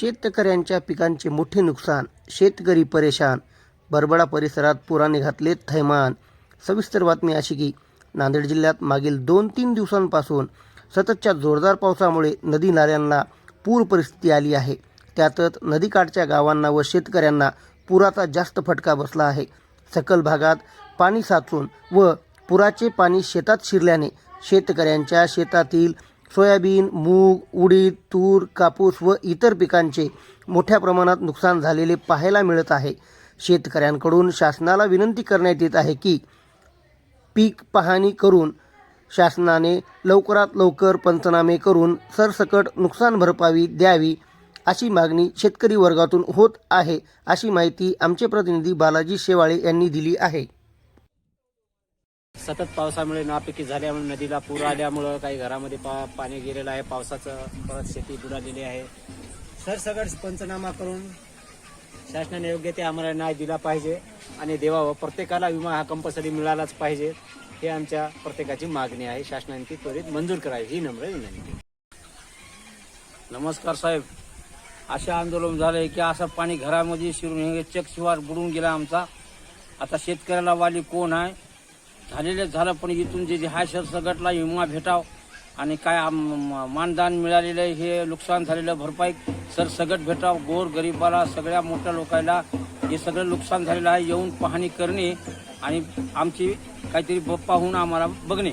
शेतकऱ्यांच्या पिकांचे मोठे नुकसान शेतकरी परेशान बरबडा परिसरात पुराने घातले थैमान. सविस्तर बातमी अशी की नांदेड जिल्ह्यात मागील दोन तीन दिवसांपासून सततच्या जोरदार पावसामुळे नदी नाल्यांना पूर परिस्थिती आली आहे. त्यातच नदीकाठच्या गावांना व शेतकऱ्यांना पुराचा जास्त फटका बसला आहे. सकल भागात पाणी साचून व पुराचे पाणी शेतात शिरल्याने शेतकऱ्यांच्या शेतातील सोयाबीन मूग उडीद तूर कापूस व इतर पिकांचे मोठ्या प्रमाणात नुकसान झालेले पाहायला मिळत आहे. शेतकऱ्यांकडून शासनाला विनंती करण्यात येत आहे की पीक पाहणी करून शासनाने लवकरात लवकर पंचनामे करून सरसकट नुकसान भरपाई द्यावी अशी मागणी शेतकरी वर्गातून होत आहे अशी माहिती आमचे प्रतिनिधी बालाजी शेवाळे यांनी दिली आहे. सतत पावसामुळे नापिकी झाल्यामुळे नदीला पूर आल्यामुळं काही घरामध्ये पा पाणी गेलेलं आहे. पावसाचं परत शेती बुडालेली आहे. सरसकट पंचनामा करून शासनाने योग्य ते आम्हाला न्याय दिला पाहिजे आणि देवावं प्रत्येकाला विमा हा कंपल्सरी मिळालाच पाहिजे. हे आमच्या प्रत्येकाची मागणी आहे. शासनाने ती त्वरित मंजूर करावी. ही नम्र विनंती. नमस्कार साहेब. असे आंदोलन झाले की असं पाणी घरामध्ये शिरून हे चक शिवार बुडून गेला आमचा. आता शेतकऱ्याला वाली कोण आहे? झालेलंच झालं पण इथून जे जे शहर सरसगटला विमा भेटाव. आणि काय आम- मिळालेलं आहे, हे नुकसान झालेलं भरपाई सरसगट भेटाव. गोर गरीबाला सगळ्या मोठ्या लोकांना हे सगळं नुकसान झालेलं आहे. येऊन पाहणी करणे आणि आमची काहीतरी पाहून आम्हाला बघणे.